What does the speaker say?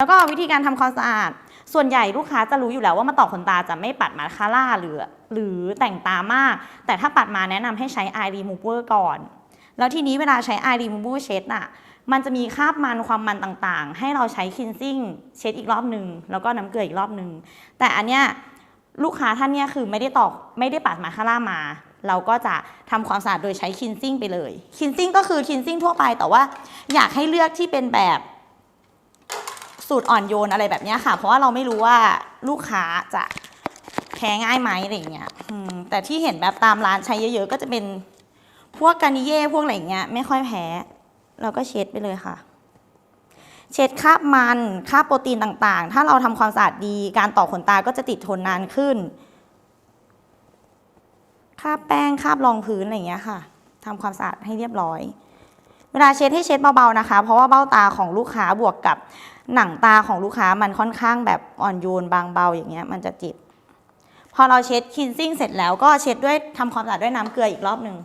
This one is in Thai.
แล้วก็วิธีการทำความสะอาด ส่วนใหญ่ลูกค้าจะรู้อยู่แล้วว่ามาต่อขนตาจะไม่ปัดมาคาร่าหรือ หรือแต่งตามาก แต่ถ้าปัดมาแนะนำให้ใช้ eye remover ก่อน แล้วทีนี้เวลาใช้ eye remover เช็ดน่ะมันจะมีคราบมันความมันต่างๆ ให้เราใช้ cleansing เช็ดอีกรอบหนึ่งแล้วก็น้ำเกลืออีกรอบหนึ่งแต่อันเนี้ยลูกค้าท่านเนี้ยคือไม่ได้ตอกไม่ได้ปัดมาคาร่ามา เราก็จะทำความสะอาดโดยใช้ cleansing ไปเลย cleansing ก็คือ cleansing ทั่วไปแต่ว่าอยากให้เลือกที่เป็นแบบ สูตรอ่อนโยนอะไรแบบนี้ค่ะ เพราะว่าเราไม่รู้ว่าลูกค้าจะแพ้ง่ายไหมอะไรเงี้ยแต่ที่เห็นแบบตามร้านใช้เยอะๆ ก็จะเป็นพวกกานิเย่พวกอะไรเงี้ยไม่ค่อยแพ้ เราก็เช็ดไปเลยค่ะ เช็ดคราบมันคราบโปรตีนต่างๆ ถ้าเราทำความสะอาดดีการต่อขนตาก็จะติดทนนานขึ้นคราบแป้งคราบรองพื้นอะไรเงี้ยค่ะทำความสะอาดให้เรียบร้อย เวลาเช็ดให้เช็ดเบาๆนะคะ เพราะว่าเบ้าตาของลูกค้าบวกกับหนังตาของลูกค้ามันค่อนข้างแบบอ่อนโยนบางเบาอย่างเงี้ยมันจะจิบ พอเราเช็ดคินซิ่งเสร็จแล้วก็เช็ดด้วยทำความสะอาดด้วยน้ำเกลืออีกรอบหนึ่ง